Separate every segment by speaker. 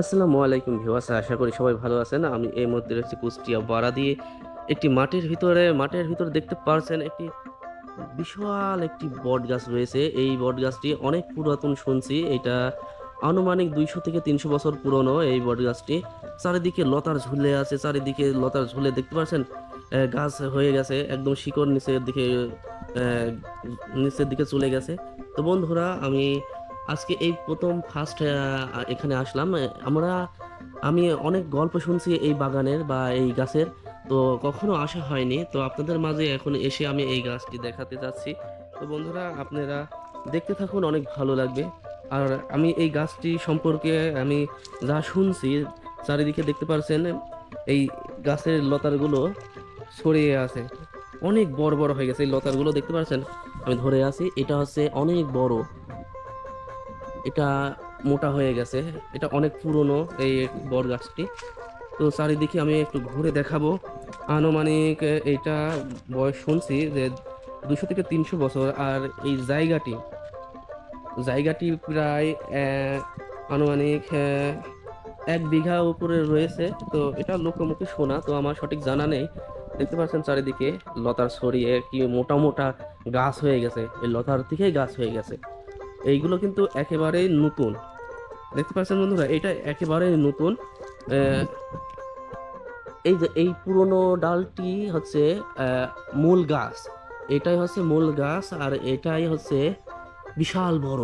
Speaker 1: আসসালামু আলাইকুম ভিউয়ার্স, আশা করি সবাই ভালো আছেন। আমি এই মুহূর্তে রয়েছি কুষ্টিয়া বাড়া দিয়ে একটি মাঠের ভিতরে মাঠের ভিতরে দেখতে পারছেন একটি বিশাল একটি বট গাছ রয়েছে। এই বট গাছটি অনেক পুরাতন শুনছি, এটা আনুমানিক দুইশো থেকে তিনশো বছর পুরনো এই বট গাছটি চারিদিকে লতার ঝুলে আছে, চারিদিকে লতার ঝুলে দেখতে পাচ্ছেন গাছ হয়ে গেছে, একদম শিকড় নিচের দিকে নিচের দিকে চলে গেছে। তো বন্ধুরা, আমি আজকে এই প্রথম ফার্স্ট এখানে আসলাম। আমরা, আমি অনেক গল্প শুনছি এই বাগানের বা এই গাছের, তো কখনো আসা হয়নি। তো আপনাদের মাঝে এখন এসে আমি এই গাছটি দেখাতে যাচ্ছি। তো বন্ধুরা, আপনারা দেখতে থাকুন, অনেক ভালো লাগবে। আর আমি এই গাছটি সম্পর্কে আমি যা শুনছি, চারিদিকে দেখতে পাচ্ছেন এই গাছের লতারগুলো ছড়িয়ে আছে। অনেক বড় বড় হয়ে গেছে এই লতারগুলো, দেখতে পাচ্ছেন আমি ধরে আছি, এটা হচ্ছে অনেক বড়। এটা মোটা হয়ে গেছে। এটা অনেক পুরনো এই বট গাছটি। তো চারিদিকে আমি একটু ঘুরে দেখাবো। আনুমানিক এইটা বয়স শুনছি যে দুশো থেকে তিনশো বছর। আর এই জায়গাটি জায়গাটি প্রায় আনুমানিক এক বিঘা উপরে রয়েছে। তো এটা লোকমুখে শোনা তো আমার সঠিক জানা নেই। দেখতে পাচ্ছেন চারিদিকে লতার ছড়িয়ে কি মোটা মোটা গাছ হয়ে গেছে। এই লতার থেকেই গাছ হয়ে গেছে। এইগুলো কিন্তু একেবারেই নতুন। দেখতে পাচ্ছেন বন্ধুরা, এটা একেবারেই নতুন। এই যে এই পুরনো ডালটি হচ্ছে মূল গাছ। এটাই হচ্ছে মূল গাছ আর এটাই হচ্ছে বিশাল বড়।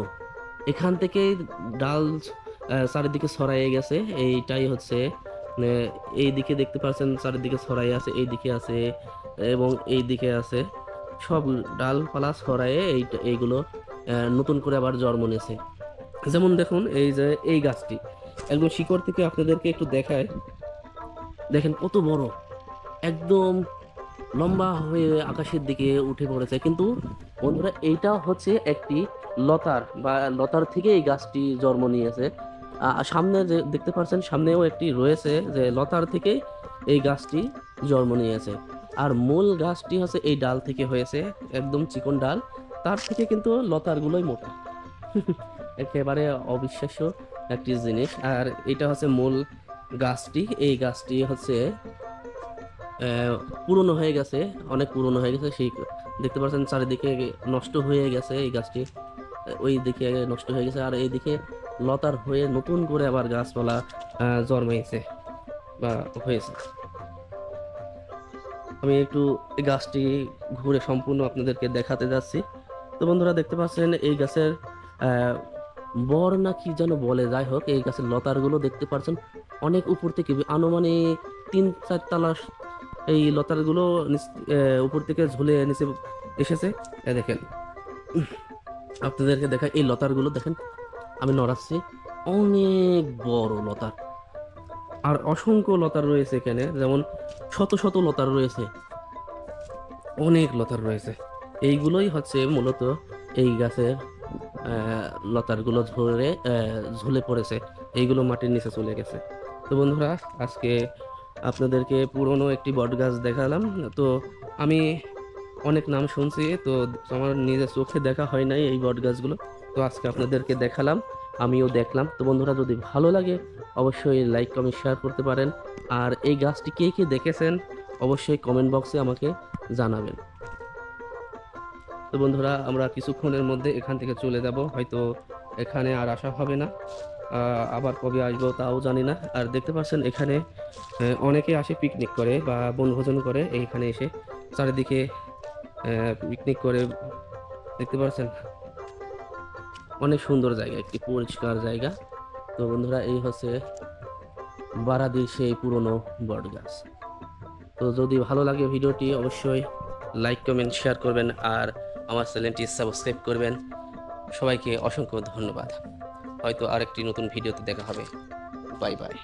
Speaker 1: এখান থেকে ডাল চারিদিকে ছড়াইয়ে গেছে। এইটাই হচ্ছে এই দিকে দেখতে পাচ্ছেন চারিদিকে ছড়াই আছে, এই দিকে আছে এবং এই দিকে আছে। সব ডালপালা ছড়াইয়ে এই এইগুলো নতুন করে আবার জন্ম নিয়েছে। যেমন দেখুন, এই যে এই গাছটি। একদম শিকড় থেকে আপনাদেরকে একটু দেখায়। দেখেন কত বড়। একদম লম্বা হয়ে আকাশের দিকে উঠে পড়েছে। কিন্তু বন্ধুরা, এইটা হচ্ছে একটি লতার বা লতার থেকে এই গাছটি জন্ম নিয়েছে। সামনে যে দেখতে পাচ্ছেন, সামনেও একটি রয়েছে যে লতার থেকে এই গাছটি জন্ম নিয়েছে। আর মূল গাছটি হচ্ছে এই ডাল থেকে হয়েছে, একদম চিকন ডাল। তার থেকে কিন্তু লতারগুলোই মোটা। একেবারে অবিশ্বাস্য একটি জিনিস। আর এটা হচ্ছে মূল গাছটি। এই গাছটি হচ্ছে পুরনো হয়ে গেছে অনেক পুরনো হয়ে গেছে। সেই দেখতে পাচ্ছেন চারিদিকে নষ্ট হয়ে গেছে এই গাছটি। ওই দিকে নষ্ট হয়ে গেছে। আর এইদিকে লতার হয়ে নতুন করে আবার গাছপালা আহ, জন্মাইছে বা হয়েছে। আমি একটু গাছটি ঘুরে সম্পূর্ণ আপনাদেরকে দেখাতে যাচ্ছি। তো বন্ধুরা দেখতে পাচ্ছেন, এই গাছের বর না কি যেন বলে, যাই হোক, এই গাছের লতারগুলো দেখতে পাচ্ছেন অনেক উপর থেকে। আনুমানিক তিন চার তলা এই লতারগুলো উপর থেকে ঝুলে নিচে এসেছে। দেখেন, আপনাদেরকে দেখা এই লতারগুলো দেখেন, আমি নড়াচ্ছি। অনেক বড় লতার। আর অসংখ্য লতার রয়েছে এখানে, যেমন শত শত লতার রয়েছে। অনেক লতার রয়েছে। এইগুলোই হচ্ছে মূলত এই গাছের লতারগুলো ঝরে ঝুলে পড়েছে। এইগুলো মাটির নিচে চলে গেছে। তো বন্ধুরা, আজকে আপনাদেরকে পুরনো একটি বট গাছ দেখালাম। তো আমি অনেক নাম শুনছি, তো আমার নিজের চোখে দেখা হয় নাই এই বট গাছগুলো। তো আজকে আপনাদেরকে দেখালাম, আমিও দেখলাম। তো বন্ধুরা, যদি ভালো লাগে, অবশ্যই লাইক, কমেন্ট, শেয়ার করতে পারেন। আর এই গাছটি কে কে দেখেছেন, অবশ্যই কমেন্ট বক্সে আমাকে জানাবেন। তো বন্ধুরা, আমরা কিছুক্ষণের মধ্যে এখান থেকে চলে যাব। হয়তো এখানে আর আসা হবে না। আবার কবে আসব তাও জানি না। আর দেখতে পাচ্ছেন, এখানে অনেকে আসে পিকনিক করে বা বনভোজন করে এইখানে এসে। চারিদিকে পিকনিক করে, দেখতে পাচ্ছেন? অনেক সুন্দর জায়গা, একটি পরিষ্কার জায়গা। তো বন্ধুরা, এই হচ্ছে বারাদির সেই পুরনো বট গাছ। তো যদি ভালো লাগে ভিডিওটি, অবশ্যই লাইক কমেন্ট শেয়ার করবেন। আর আমার চ্যানেলটি সাবস্ক্রাইব করবেন। সবাইকে অসংখ্য ধন্যবাদ। হয়তো আরেকটি নতুন ভিডিওতে দেখা হবে। Bye bye.